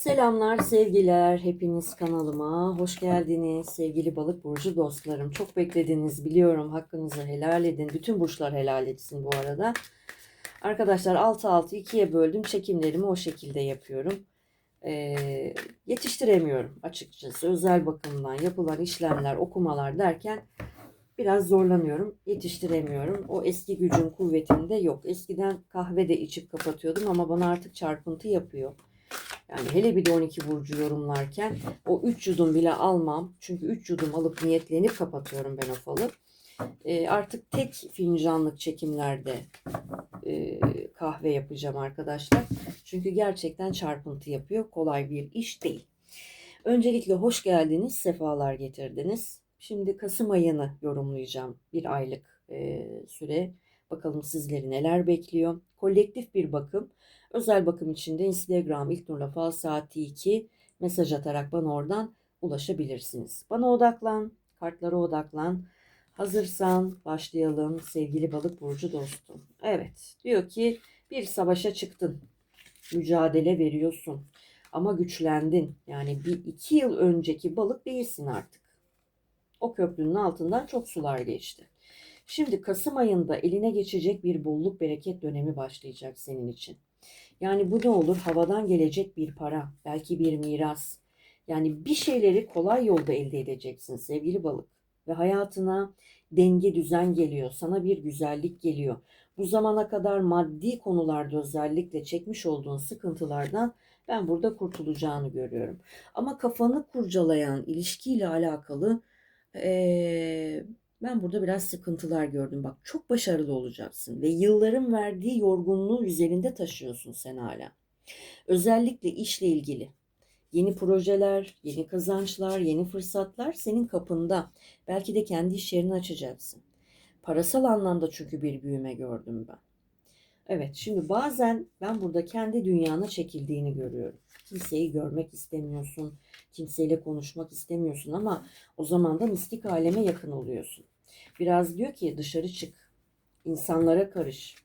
Selamlar, sevgiler. Hepiniz kanalıma hoş geldiniz. Sevgili balık burcu dostlarım. Çok beklediniz biliyorum. Hakkınızı helal edin. Bütün burçlar helal etsin bu arada. Arkadaşlar 6-6 ikiye böldüm. Çekimlerimi o şekilde yapıyorum. Ee, yetiştiremiyorum açıkçası. Özel bakımdan yapılan işlemler, okumalar derken biraz zorlanıyorum. Yetiştiremiyorum. O eski gücün kuvvetinde yok. Eskiden kahve de içip kapatıyordum ama bana artık çarpıntı yapıyor. Yani hele bir de 12 burcu yorumlarken o 3 yudum bile almam. Çünkü 3 yudum alıp niyetlenip kapatıyorum ben o falı. E, artık tek fincanlık çekimlerde e, kahve yapacağım arkadaşlar. Çünkü gerçekten çarpıntı yapıyor. Kolay bir iş değil. Öncelikle hoş geldiniz, sefalar getirdiniz. Şimdi Kasım ayını yorumlayacağım. Bir aylık e, süre. Bakalım sizleri neler bekliyor. Kolektif bir bakım. Özel bakım için de Instagram İlknur'la Fal Saati 2 mesaj atarak bana oradan ulaşabilirsiniz. Bana odaklan, kartlara odaklan. Hazırsan başlayalım sevgili balık burcu dostum. Evet diyor ki bir savaşa çıktın. Mücadele veriyorsun. Ama güçlendin. Yani bir iki yıl önceki balık değilsin artık. O köprünün altından çok sular geçti. Şimdi Kasım ayında eline geçecek bir bolluk bereket dönemi başlayacak senin için. Yani bu ne olur? Havadan gelecek bir para, belki bir miras. Yani bir şeyleri kolay yolda elde edeceksin sevgili balık. Ve hayatına denge düzen geliyor, sana bir güzellik geliyor. Bu zamana kadar maddi konularda özellikle çekmiş olduğun sıkıntılardan ben burada kurtulacağını görüyorum. Ama kafanı kurcalayan ilişkiyle alakalı ee, ben burada biraz sıkıntılar gördüm. Bak çok başarılı olacaksın ve yılların verdiği yorgunluğu üzerinde taşıyorsun sen hala. Özellikle işle ilgili yeni projeler, yeni kazançlar, yeni fırsatlar senin kapında. Belki de kendi iş yerini açacaksın. Parasal anlamda çünkü bir büyüme gördüm ben. Evet şimdi bazen ben burada kendi dünyana çekildiğini görüyorum. Kimseyi görmek istemiyorsun, kimseyle konuşmak istemiyorsun ama o zaman da mistik aleme yakın oluyorsun. Biraz diyor ki dışarı çık, insanlara karış.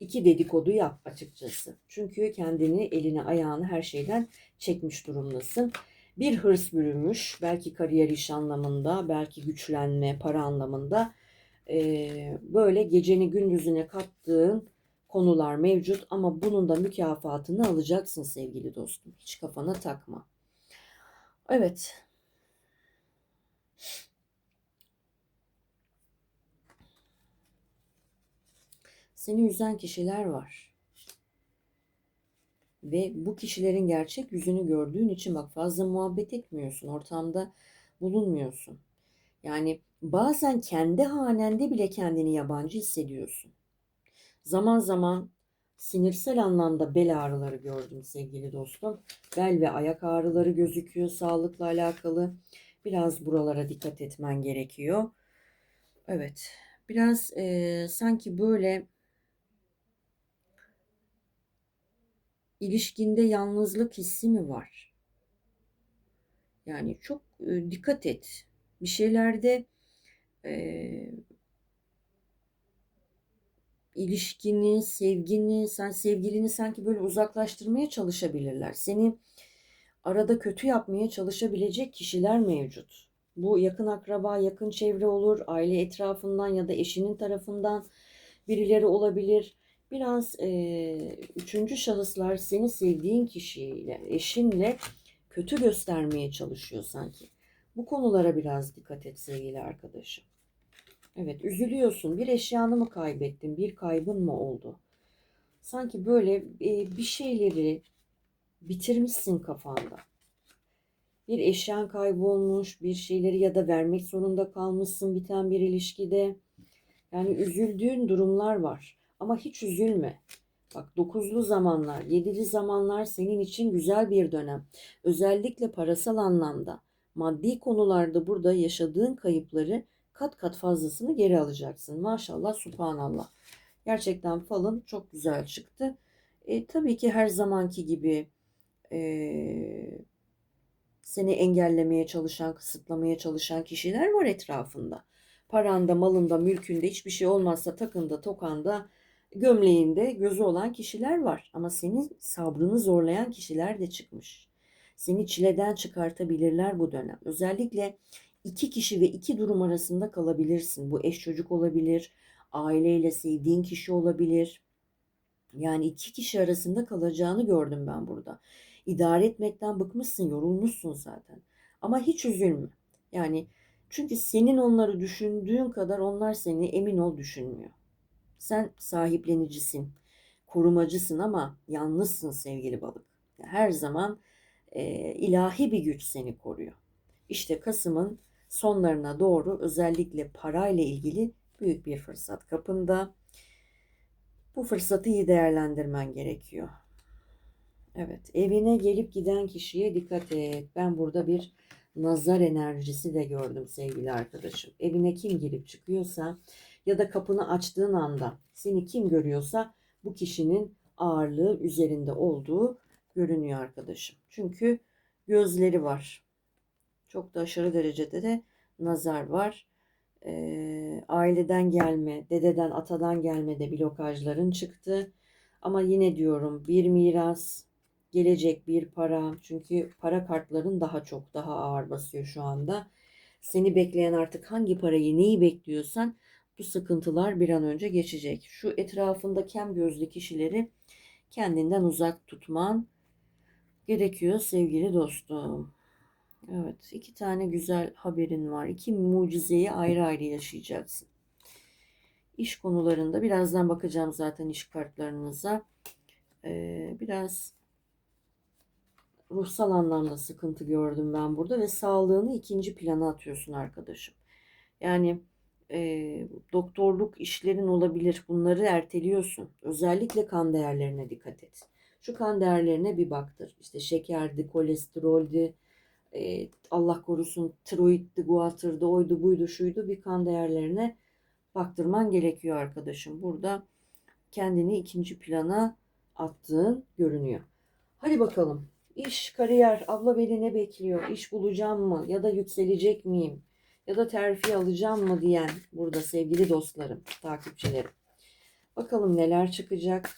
İki dedikodu yap açıkçası. Çünkü kendini, elini, ayağını her şeyden çekmiş durumdasın. Bir hırs bürümüş, belki kariyer iş anlamında, belki güçlenme, para anlamında. Ee, böyle geceni gündüzüne kattığın konular mevcut ama bunun da mükafatını alacaksın sevgili dostum. Hiç kafana takma. Evet. Seni üzen kişiler var. Ve bu kişilerin gerçek yüzünü gördüğün için bak fazla muhabbet etmiyorsun. Ortamda bulunmuyorsun. Yani bazen kendi hanende bile kendini yabancı hissediyorsun. Zaman zaman sinirsel anlamda bel ağrıları gördüm sevgili dostum. Bel ve ayak ağrıları gözüküyor sağlıkla alakalı. Biraz buralara dikkat etmen gerekiyor. Evet. Biraz e, sanki böyle ilişkinde yalnızlık hissi mi var? Yani çok e, dikkat et. Bir şeylerde e, ilişkini, sevgini, sen sevgilini sanki böyle uzaklaştırmaya çalışabilirler. Seni arada kötü yapmaya çalışabilecek kişiler mevcut. Bu yakın akraba, yakın çevre olur, aile etrafından ya da eşinin tarafından birileri olabilir. Biraz e, üçüncü şahıslar seni sevdiğin kişiyle, eşinle kötü göstermeye çalışıyor sanki. Bu konulara biraz dikkat et sevgili arkadaşım. Evet üzülüyorsun. Bir eşyanı mı kaybettin? Bir kaybın mı oldu? Sanki böyle e, bir şeyleri bitirmişsin kafanda. Bir eşyan kaybolmuş, bir şeyleri ya da vermek zorunda kalmışsın biten bir ilişkide. Yani üzüldüğün durumlar var. Ama hiç üzülme. Bak dokuzlu zamanlar, yedili zamanlar senin için güzel bir dönem. Özellikle parasal anlamda, maddi konularda burada yaşadığın kayıpları kat kat fazlasını geri alacaksın. Maşallah, subhanallah. Gerçekten falın çok güzel çıktı. E, tabii ki her zamanki gibi e, seni engellemeye çalışan, kısıtlamaya çalışan kişiler var etrafında. Paranda, malında, mülkünde hiçbir şey olmazsa takında, tokanda, gömleğinde gözü olan kişiler var. Ama senin sabrını zorlayan kişiler de çıkmış. Seni çileden çıkartabilirler bu dönem. Özellikle iki kişi ve iki durum arasında kalabilirsin. Bu eş çocuk olabilir, aileyle sevdiğin kişi olabilir. Yani iki kişi arasında kalacağını gördüm ben burada. İdare etmekten bıkmışsın, yorulmuşsun zaten. Ama hiç üzülme. Yani çünkü senin onları düşündüğün kadar onlar seni emin ol düşünmüyor. Sen sahiplenicisin, korumacısın ama yalnızsın sevgili balık. Her zaman e, ilahi bir güç seni koruyor. İşte Kasım'ın sonlarına doğru özellikle parayla ilgili büyük bir fırsat kapında. Bu fırsatı iyi değerlendirmen gerekiyor. Evet, evine gelip giden kişiye dikkat et. Ben burada bir nazar enerjisi de gördüm sevgili arkadaşım. Evine kim girip çıkıyorsa ya da kapını açtığın anda seni kim görüyorsa bu kişinin ağırlığı üzerinde olduğu görünüyor arkadaşım. Çünkü gözleri var. Çok da aşırı derecede de nazar var. Ee, aileden gelme, dededen, atadan gelme de blokajların çıktı. Ama yine diyorum bir miras, gelecek bir para. Çünkü para kartların daha çok, daha ağır basıyor şu anda. Seni bekleyen artık hangi parayı, neyi bekliyorsan bu sıkıntılar bir an önce geçecek. Şu etrafında kem gözlü kişileri kendinden uzak tutman gerekiyor sevgili dostum. Evet, iki tane güzel haberin var. İki mucizeyi ayrı ayrı yaşayacaksın. İş konularında birazdan bakacağım zaten iş kartlarınıza. Ee, biraz ruhsal anlamda sıkıntı gördüm ben burada ve sağlığını ikinci plana atıyorsun arkadaşım. Yani e, doktorluk işlerin olabilir. Bunları erteliyorsun. Özellikle kan değerlerine dikkat et. Şu kan değerlerine bir baktır. İşte şekerdi, kolesteroldü, e, Allah korusun tiroiddi, guatırdı, oydu, buydu, şuydu bir kan değerlerine baktırman gerekiyor arkadaşım. Burada kendini ikinci plana attığın görünüyor. Hadi bakalım. İş, kariyer, abla beni ne bekliyor? İş bulacağım mı? Ya da yükselecek miyim? Ya da terfi alacağım mı diyen burada sevgili dostlarım, takipçilerim. Bakalım neler çıkacak.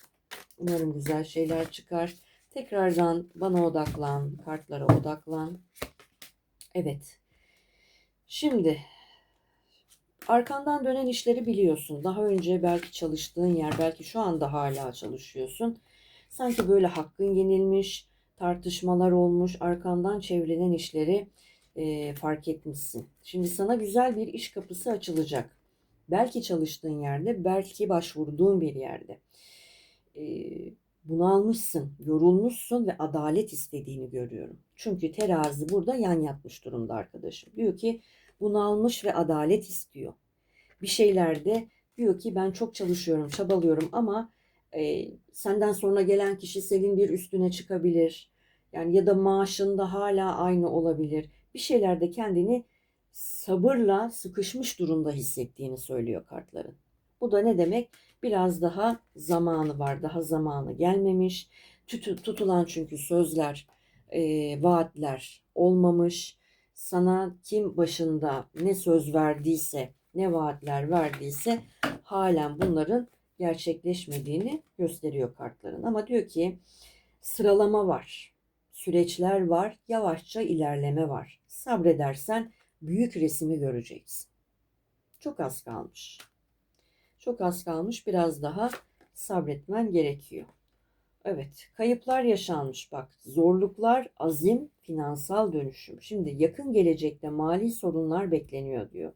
Umarım güzel şeyler çıkar. Tekrardan bana odaklan, kartlara odaklan. Evet. Şimdi arkandan dönen işleri biliyorsun. Daha önce belki çalıştığın yer, belki şu anda hala çalışıyorsun. Sanki böyle hakkın yenilmiş, tartışmalar olmuş, arkandan çevrilen işleri e, fark etmişsin. Şimdi sana güzel bir iş kapısı açılacak. Belki çalıştığın yerde, belki başvurduğun bir yerde. E, bunalmışsın, yorulmuşsun ve adalet istediğini görüyorum. Çünkü terazi burada yan yatmış durumda arkadaşım. Diyor ki bunalmış ve adalet istiyor. Bir şeylerde diyor ki ben çok çalışıyorum, çabalıyorum ama e, senden sonra gelen kişi senin bir üstüne çıkabilir. Yani ya da maaşında hala aynı olabilir. Bir şeylerde kendini sabırla sıkışmış durumda hissettiğini söylüyor kartların. Bu da ne demek? Biraz daha zamanı var, daha zamanı gelmemiş. Tutulan çünkü sözler, e, vaatler olmamış. Sana kim başında ne söz verdiyse, ne vaatler verdiyse halen bunların gerçekleşmediğini gösteriyor kartların. Ama diyor ki sıralama var, süreçler var, yavaşça ilerleme var. Sabredersen büyük resmi göreceksin. Çok az kalmış. Çok az kalmış. Biraz daha sabretmen gerekiyor. Evet, kayıplar yaşanmış bak. Zorluklar, azim, finansal dönüşüm. Şimdi yakın gelecekte mali sorunlar bekleniyor diyor.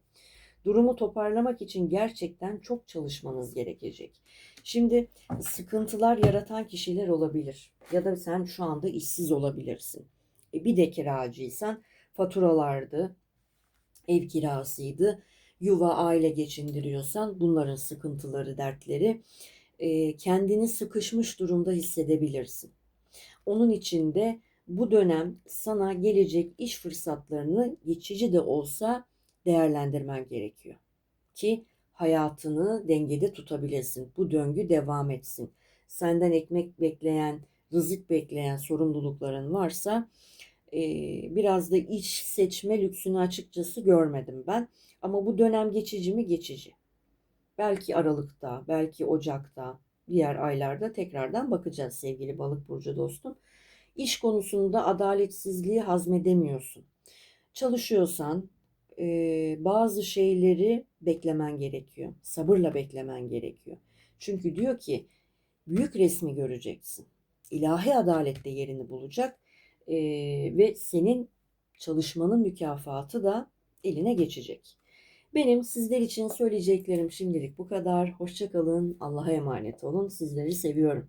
Durumu toparlamak için gerçekten çok çalışmanız gerekecek. Şimdi sıkıntılar yaratan kişiler olabilir ya da sen şu anda işsiz olabilirsin. E bir de kiracıysan faturalardı, ev kirasıydı, yuva aile geçindiriyorsan bunların sıkıntıları, dertleri e, kendini sıkışmış durumda hissedebilirsin. Onun için de bu dönem sana gelecek iş fırsatlarını geçici de olsa değerlendirmen gerekiyor. Ki hayatını dengede tutabilesin. Bu döngü devam etsin. Senden ekmek bekleyen, rızık bekleyen sorumlulukların varsa biraz da iş seçme lüksünü açıkçası görmedim ben. Ama bu dönem geçici mi? Geçici. Belki Aralık'ta, belki Ocak'ta, diğer aylarda tekrardan bakacağız sevgili balık burcu dostum. İş konusunda adaletsizliği hazmedemiyorsun. Çalışıyorsan e, bazı şeyleri beklemen gerekiyor. Sabırla beklemen gerekiyor. Çünkü diyor ki büyük resmi göreceksin. İlahi adalet de yerini bulacak e, ve senin çalışmanın mükafatı da eline geçecek. Benim sizler için söyleyeceklerim şimdilik bu kadar. Hoşçakalın. Allah'a emanet olun. Sizleri seviyorum.